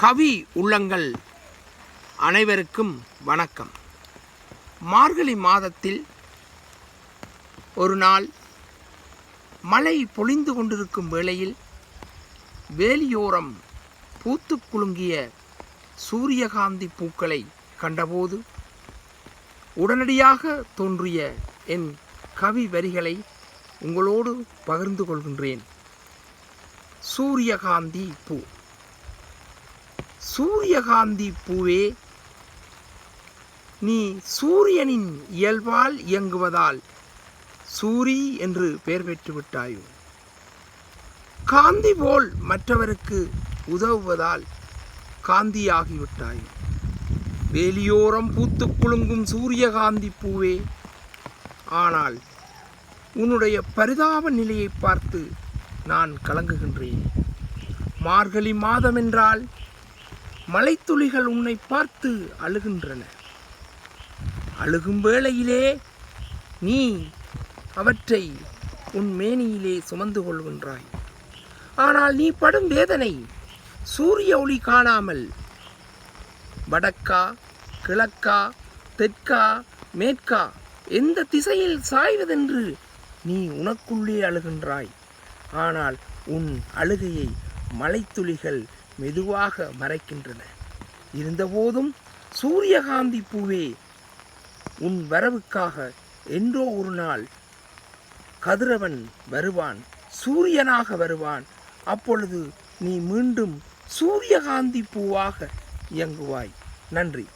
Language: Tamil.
கவி உள்ளங்கள் அனைவருக்கும் வணக்கம். மார்கழி மாதத்தில் ஒரு நாள் மழை பொழிந்து கொண்டிருக்கும் வேளையில் வேலியோரம் பூத்து குலுங்கிய சூரியகாந்தி பூக்களை கண்டபோது உடனடியாக தோன்றிய என் கவி வரிகளை உங்களோடு பகிர்ந்து கொள்கின்றேன். சூரியகாந்தி பூ. சூரியகாந்தி பூவே நீ சூரியனின் இயல்பால் இயங்குவதால் சூரி என்று பெயர் பெற்று விட்டாயோ? காந்தி போல் மற்றவருக்கு உதவுவதால் காந்தியாகிவிட்டாயோ வேலியோரம் பூத்து குலுங்கும் சூரியகாந்தி பூவே ஆனால் உன்னுடைய பரிதாப நிலையை பார்த்து நான் கலங்குகின்றேன். மார்கழி மாதம் என்றால் மலைத்துளிகள் உன்னை பார்த்து அழுகின்றன. அழுகும் வேளையிலே நீ அவற்றை உன் மேனியிலே சுமந்து கொள்கின்றாய். ஆனால் நீ படும் வேதனை சூரிய ஒளி காணாமல். வடக்கா கிழக்கா தெற்கா மேற்கா எந்த திசையில் சாய்வதென்று நீ உனக்குள்ளே அழுகின்றாய். ஆனால் உன் அழுகையை மலைத்துளிகள் மெதுவாக மறைக்கின்றன. இருந்தபோதும் சூரியகாந்தி பூவே உன் வரவுக்காக என்றோ ஒரு நாள் கதிரவன் வருவான் சூரியனாக வருவான். அப்பொழுது நீ மீண்டும் சூரியகாந்தி பூவாக இயங்குவாய். நன்றி.